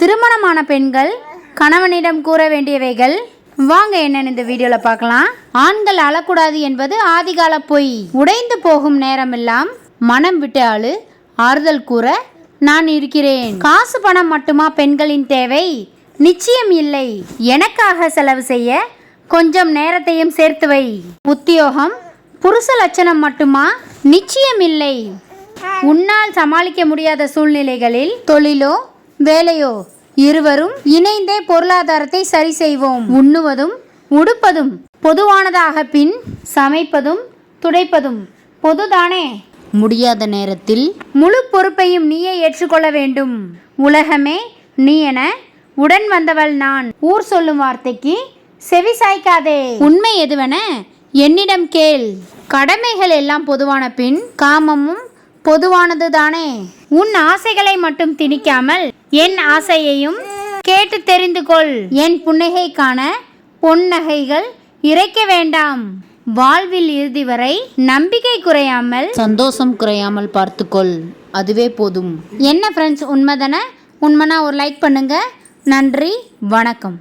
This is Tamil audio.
திருமணமான பெண்கள் கணவனிடம் கூற வேண்டியவைகள். வாங்க என்னன்னு இந்த வீடியோல பார்க்கலாம். ஆண்கள் அழக்கூடாது என்பது ஆதிகால பொய். உடைந்து போகும் நேரமெல்லாம் மனம் விட்டு அழு ஆறுதல் கூற நான் இருக்கிறேன். காசு பணம் மட்டுமா பெண்களின் தேவை? நிச்சயம் இல்லை. எனக்காக செலவு செய்ய கொஞ்சம் நேரத்தையும் சேர்த்து வை. உத்தியோகம் புருஷ லட்சணம் மட்டுமா? நிச்சயம் இல்லை. உன்னால் சமாளிக்க முடியாத சூழ்நிலைகளில் தொழிலோ வேலையோ? இருவரும் இணைந்தே பொருளாதாரத்தை சரி செய்வோம். உண்ணுவதும் உடுப்பதும் பொதுவானதாக பின் சமைப்பதும் துடைப்பதும். பொதுதானே? முடியாத நேரத்தில் முழு பொறுப்பையும் நீயே ஏற்றுக்கொள்ள வேண்டும். உலகமே நீ என உடன் வந்தவள் நான். ஊர் சொல்லும் வார்த்தைக்கு செவி சாய்க்காதே. உண்மை எதுவென என்னிடம் கேள். கடமைகள் எல்லாம் பொதுவான பின் காமமும் பொதுவானது தானே உன் ஆசைகளை மட்டும் திணிக்காமல் என் ஆசையையும் கேட்டு தெரிந்து கொள். என் புன்னகை காண பொன்னகைகள் இறைக்க வேண்டாம். வாழ்வில் இறுதி வரை நம்பிக்கை குறையாமல் சந்தோஷம் குறையாமல் பார்த்துக்கொள். அதுவே போதும். என்ன ஃப்ரெண்ட்ஸ் உண்மைதானே? உண்மைனா ஒரு லைக் பண்ணுங்க. நன்றி வணக்கம்.